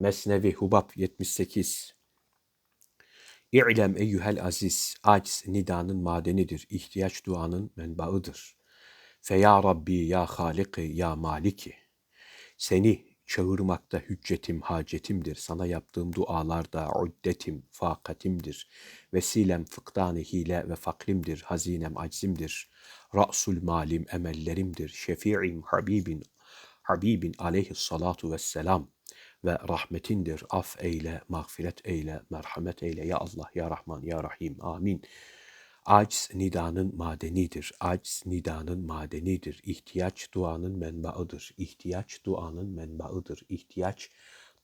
Mesnevi Hubab 78 İ'lem eyyuhel aziz, aciz nidanın madenidir, ihtiyaç duanın menbaıdır. Feya Rabbi ya Haliki ya Maliki. Seni çağırmakta hüccetim, hacetimdir. Sana yaptığım dualarda uddetim, fakatimdir. Vesilem fıkdani hile ve fakrimdir. Hazinem aczimdir. Ra'sul malim emellerimdir. Şefi'im Habibin, Habibin aleyhissalatu vesselam ve rahmetindir. Af eyle, mağfiret eyle, merhamet eyle. Ya Allah, Ya Rahman, Ya Rahim. Amin. Aciz nidanın madenidir. Aciz nidanın madenidir. İhtiyaç duanın menbaıdır. İhtiyaç duanın menbaıdır. İhtiyaç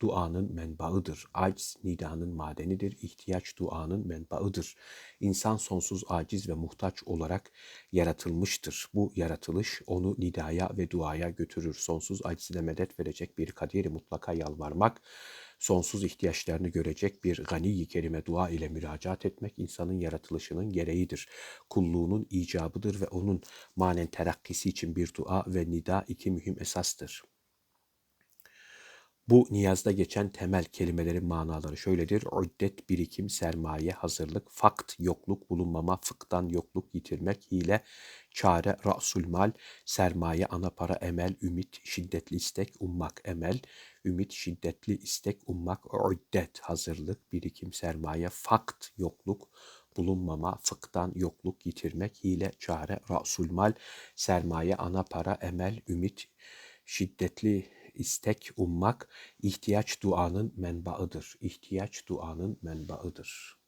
duanın menbaıdır. Aciz nidanın madenidir. İhtiyaç duanın menbaıdır. İnsan sonsuz aciz ve muhtaç olarak yaratılmıştır. Bu yaratılış onu nidaya ve duaya götürür. Sonsuz acizine medet verecek bir kaderi mutlaka yalvarmak, sonsuz ihtiyaçlarını görecek bir gani kerime dua ile müracaat etmek insanın yaratılışının gereğidir. Kulluğunun icabıdır ve onun manen terakkisi için bir dua ve nida iki mühim esastır. Bu niyazda geçen temel kelimelerin manaları şöyledir. Uddet, birikim, sermaye, hazırlık, fakt, yokluk, bulunmama, fıktan yokluk, yitirmek, hile, çare, rasul mal, sermaye, ana para, emel, ümit, şiddetli istek, ummak, emel, ümit, şiddetli istek, ummak, uddet, hazırlık, birikim, sermaye, fakt, yokluk, bulunmama, fıktan yokluk, yitirmek, hile, çare, rasul mal, sermaye, ana para, emel, ümit, şiddetli istek, ummak, ihtiyaç duanın menbaıdır. İhtiyaç duanın menbaıdır.